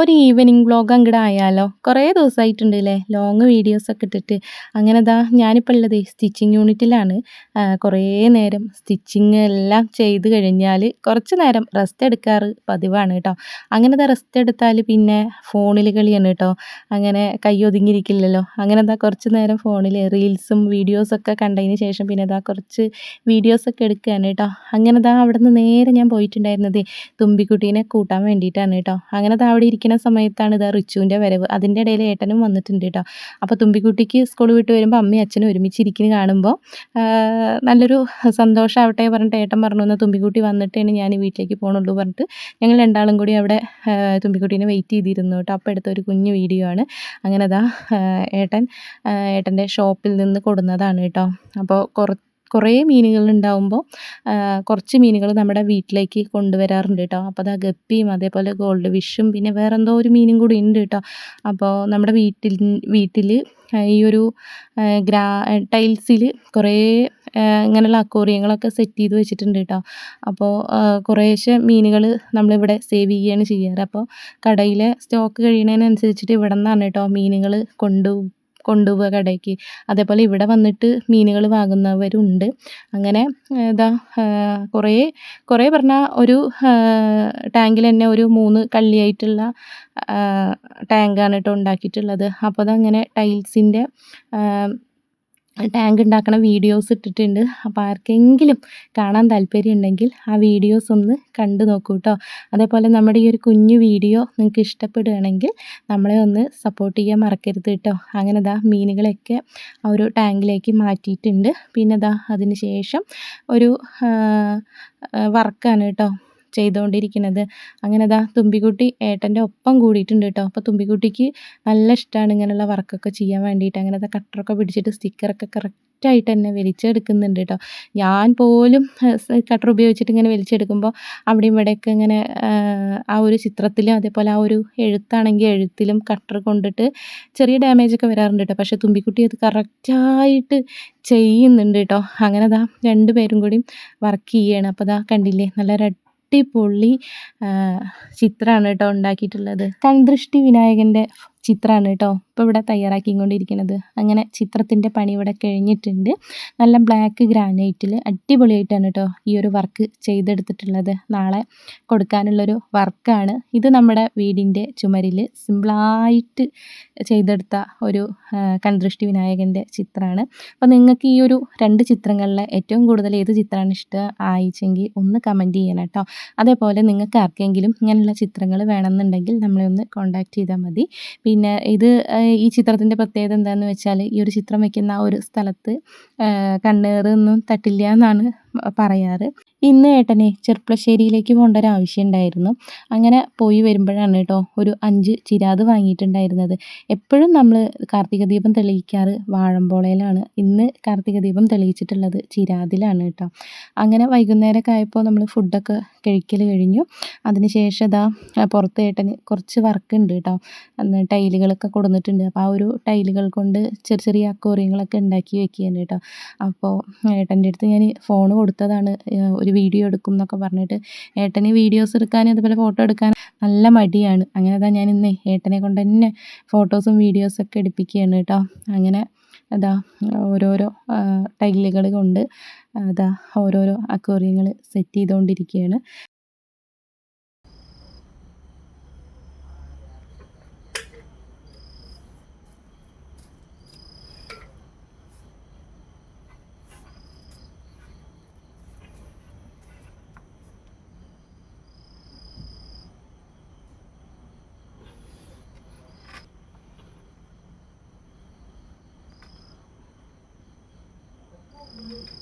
ഒരു evening vlog അങ്ങോട്ട് ആയാലോ? കുറേ ദിവസമായിട്ടുണ്ട് അല്ലേ ലോങ് വീഡിയോസൊക്കെ ഇട്ടിട്ട്. അങ്ങനെ ദാ ഞാനിപ്പോൾ ഉള്ളത് സ്റ്റിച്ചിങ് യൂണിറ്റിലാണ് കുറേ നേരം സ്റ്റിച്ചിങ് എല്ലാം ചെയ്ത് കഴിഞ്ഞാൽ കുറച്ച് നേരം റെസ്റ്റ് എടുക്കാറ് പതിവാണ് കേട്ടോ അങ്ങനെ ദാ റെസ്റ്റ് എടുത്താൽ പിന്നെ ഫോണിൽ കളിയാണ് കേട്ടോ അങ്ങനെ കൈ ഒതുങ്ങിയിരിക്കില്ലല്ലോ. അങ്ങനെ ദാ കുറച്ച് നേരം ഫോണിൽ റീൽസും വീഡിയോസൊക്കെ കണ്ടതിന് ശേഷം പിന്നെ ദാ കുറച്ച് വീഡിയോസൊക്കെ എടുക്കുകയാണ് കേട്ടോ അങ്ങനെ ദാ അവിടെ നിന്ന് നേരെ ഞാൻ പോയിട്ടുണ്ടായിരുന്നത് തുമ്പിക്കുട്ടീനെ കൂട്ടാൻ വേണ്ടിയിട്ടാണ് കേട്ടോ അങ്ങനെ ദാ അവിടെ ഇരിക്കുന്ന സമയത്താണ് ഇതാ റിച്ചുവിന്റെ വരവ്. അതിന്റെ ഇടയിൽ ഏട്ടനും വന്നിട്ടുണ്ട് കേട്ടോ. അപ്പോൾ തുമ്പിക്കുട്ടിക്ക് സ്കൂൾ വിട്ട് വരുമ്പോൾ അമ്മയും അച്ഛനും ഒരുമിച്ചിരിക്കുന്ന കാണുമ്പോൾ നല്ലൊരു സന്തോഷമാവട്ടെ പറഞ്ഞിട്ട് ഏട്ടൻ പറഞ്ഞു എന്നാൽ തുമ്പിക്കുട്ടി വന്നിട്ടാണ് ഞാൻ വീട്ടിലേക്ക് പോകണുള്ളൂ പറഞ്ഞിട്ട് ഞങ്ങൾ രണ്ടാളും കൂടി അവിടെ തുമ്പിക്കുട്ടീനെ വെയിറ്റ് ചെയ്തിരുന്നു കേട്ടോ. അപ്പോൾ എടുത്ത ഒരു കുഞ്ഞു വീഡിയോ ആണ്. അങ്ങനെ അതാ ഏട്ടൻ ഏട്ടന്റെ ഷോപ്പിൽ നിന്ന് കൊടുന്നതാണ് കേട്ടോ. അപ്പോൾ കുറ കുറേ മീനുകൾ ഉണ്ടാവുമ്പോൾ കുറച്ച് മീനുകൾ നമ്മുടെ വീട്ടിലേക്ക് കൊണ്ടുവരാറുണ്ട് കേട്ടോ. അപ്പോൾ അത് ഗപ്പിയും അതേപോലെ ഗോൾഡ് ഫിഷും പിന്നെ വേറെ എന്തോ ഒരു മീനും കൂടി ഉണ്ട് കേട്ടോ. അപ്പോൾ നമ്മുടെ വീട്ടിൽ വീട്ടിൽ ഈ ഒരു ഗ്രാ ടൈൽസിൽ കുറേ ഇങ്ങനെയുള്ള അക്വേറിയങ്ങളൊക്കെ സെറ്റ് ചെയ്ത് വെച്ചിട്ടുണ്ട് കേട്ടോ. അപ്പോൾ കുറേശ്ശെ മീനുകൾ നമ്മളിവിടെ സേവ് ചെയ്യുകയാണ് ചെയ്യാറ്. അപ്പോൾ കടയിലെ സ്റ്റോക്ക് കഴിയുന്നതിനനുസരിച്ചിട്ട് ഇവിടെ നിന്നാണ് കേട്ടോ മീനുകൾ കൊണ്ടു കൊണ്ടുപോവുക കടയ്ക്ക്. അതേപോലെ ഇവിടെ വന്നിട്ട് മീനുകൾ വാങ്ങുന്നവരുണ്ട്. അങ്ങനെ ഇതാ കുറേ കുറേ പറഞ്ഞാൽ ഒരു ടാങ്കിൽ തന്നെ ഒരു മൂന്ന് കള്ളിയായിട്ടുള്ള ടാങ്കാണ് കേട്ടോ ഉണ്ടാക്കിയിട്ടുള്ളത്. അപ്പോൾ അതങ്ങനെ ടൈൽസിന്റെ ടാങ്ക് ഉണ്ടാക്കുന്ന വീഡിയോസ് ഇട്ടിട്ടുണ്ട്. അപ്പോൾ ആർക്കെങ്കിലും കാണാൻ താല്പര്യം ഉണ്ടെങ്കിൽ ആ വീഡിയോസ് ഒന്ന് കണ്ടു നോക്കൂ കേട്ടോ അതേപോലെ നമ്മുടെ ഈ ഒരു കുഞ്ഞു വീഡിയോ നിങ്ങൾക്ക് ഇഷ്ടപ്പെടുകയാണെങ്കിൽ നമ്മളെ ഒന്ന് സപ്പോർട്ട് ചെയ്യാൻ മറക്കരുത് കേട്ടോ അങ്ങനെ ദാ മീനുകളെയൊക്കെ ആ ഒരു ടാങ്കിലേക്ക് മാറ്റിയിട്ടുണ്ട്. പിന്നെ ദാ അതിന് ശേഷം ഒരു വർക്കാണ് കേട്ടോ ചെയ്തുകൊണ്ടിരിക്കുന്നത്. അങ്ങനെ ദാ തുമ്പിക്കുട്ടി ഏട്ടന്റെ ഒപ്പം കൂടിയിട്ടുണ്ട് കേട്ടോ. അപ്പോൾ തുമ്പിക്കുട്ടിക്ക് നല്ല ഇഷ്ടമാണ് ഇങ്ങനെയുള്ള വർക്കൊക്കെ ചെയ്യാൻ വേണ്ടിയിട്ട്. അങ്ങനെ ദാ കട്ടറൊക്കെ പിടിച്ചിട്ട് സ്റ്റിക്കറൊക്കെ കറക്റ്റായിട്ട് തന്നെ വലിച്ചെടുക്കുന്നുണ്ട് കേട്ടോ. ഞാൻ പോലും കട്ടർ ഉപയോഗിച്ചിട്ട് ഇങ്ങനെ വലിച്ചെടുക്കുമ്പോൾ അവിടെയും ഇവിടെയൊക്കെ ഇങ്ങനെ ആ, ഒരു ചിത്രത്തിലും അതേപോലെ ആ ഒരു എഴുത്താണെങ്കിൽ എഴുത്തിലും കട്ടർ കൊണ്ടിട്ട് ചെറിയ ഡാമേജ് ഒക്കെ വരാറുണ്ട് കേട്ടോ. പക്ഷേ തുമ്പിക്കുട്ടി അത് കറക്റ്റായിട്ട് ചെയ്യുന്നുണ്ട് കേട്ടോ. അങ്ങനെ അതാ രണ്ടുപേരും കൂടി വർക്ക് ചെയ്യണം. അപ്പോൾ അതാ കണ്ടില്ലേ? നല്ല അടിപൊളി ചിത്രമാണ് കേട്ടോ ഉണ്ടാക്കിയിട്ടുള്ളത്. കൺദൃഷ്ടി വിനായകന്റെ ചിത്രമാണ് കേട്ടോ. ഇപ്പോൾ ഇവിടെ തയ്യാറാക്കിക്കൊണ്ടിരിക്കുന്നത്. അങ്ങനെ ചിത്രത്തിന്റെ പണി ഇവിടെ കഴിഞ്ഞിട്ടുണ്ട്. നല്ല ബ്ലാക്ക് ഗ്രാനൈറ്റിൽ അടിപൊളിയായിട്ടാണ് കേട്ടോ ഈ ഒരു വർക്ക് ചെയ്തെടുത്തിട്ടുള്ളത്. നാളെ കൊടുക്കാനുള്ളൊരു വർക്കാണ് ഇത് നമ്മുടെ വീടിന്റെ ചുമരിൽ സിമ്പിളായിട്ട് ചെയ്തെടുത്ത ഒരു കൺദൃഷ്ടി വിനായകന്റെ ചിത്രമാണ്. അപ്പോൾ നിങ്ങൾക്ക് ഈ ഒരു രണ്ട് ചിത്രങ്ങളിൽ ഏറ്റവും കൂടുതൽ ഏത് ചിത്രമാണ് ഇഷ്ടം? ആയിച്ചെങ്കിൽ ഒന്ന് കമന്റ് ചെയ്യണം കേട്ടോ. അതേപോലെ നിങ്ങൾക്ക് ആർക്കെങ്കിലും ഇങ്ങനെയുള്ള ചിത്രങ്ങൾ വേണമെന്നുണ്ടെങ്കിൽ നമ്മളെ ഒന്ന് കോൺടാക്റ്റ് ചെയ്താൽ മതി. പിന്നെ ഇത് ഈ ചിത്രത്തിന്റെ പ്രത്യേകത എന്താണെന്ന് വെച്ചാൽ ഈ ഒരു ചിത്രം വയ്ക്കുന്ന ആ ഒരു സ്ഥലത്ത് കണ്ണേറൊന്നും തട്ടില്ല എന്നാണ് പറയാറ്. ഇന്ന് ഏട്ടനെ ചെർപ്പളശ്ശേരിയിലേക്ക് പോകേണ്ട ഒരു ആവശ്യം ഉണ്ടായിരുന്നു അങ്ങനെ പോയി വരുമ്പോഴാണ് കേട്ടോ ഒരു അഞ്ച് ചിരാത് വാങ്ങിയിട്ടുണ്ടായിരുന്നത്. എപ്പോഴും നമ്മൾ കാർത്തിക ദീപം തെളിയിക്കാറ് വാഴമ്പോളയിലാണ് ഇന്ന് കാർത്തിക ദീപം തെളിയിച്ചിട്ടുള്ളത് ചിരാതിലാണ് കേട്ടോ. അങ്ങനെ വൈകുന്നേരമൊക്കെ ആയപ്പോൾ നമ്മൾ ഫുഡൊക്കെ കഴിക്കൽ കഴിഞ്ഞു. അതിന് ശേഷം ഇതാ പുറത്ത് ഏട്ടന് കുറച്ച് വർക്ക് ഉണ്ട് കേട്ടോ ടൈലുകളൊക്കെ കൊടുത്തിട്ടുണ്ട് അപ്പോൾ ആ ഒരു ടൈലുകൾ കൊണ്ട് ചെറിയ ചെറിയ അക്കോറിയങ്ങളൊക്കെ ഉണ്ടാക്കി വെക്കുകയാണ് കേട്ടോ. അപ്പോൾ ഏട്ടന്റെ അടുത്ത് ഞാൻ ഫോൺ കൊടുത്തതാണ് ഒരു വീഡിയോ എടുക്കും എന്നൊക്കെ പറഞ്ഞിട്ട് ഏട്ടന് വീഡിയോസ് എടുക്കാനും അതുപോലെ ഫോട്ടോ എടുക്കാനും നല്ല മടിയാണ്. അങ്ങനെ അതാ ഞാൻ ഇന്ന് ഏട്ടനെ കൊണ്ട് തന്നെ ഫോട്ടോസും വീഡിയോസൊക്കെ എടുപ്പിക്കുകയാണ് കേട്ടോ. അങ്ങനെ അതാ ഓരോരോ ടൈലുകൾ കൊണ്ട് അതാ ഓരോരോ അക്വേറിയങ്ങൾ സെറ്റ് ചെയ്തുകൊണ്ടിരിക്കുകയാണ്. 嗯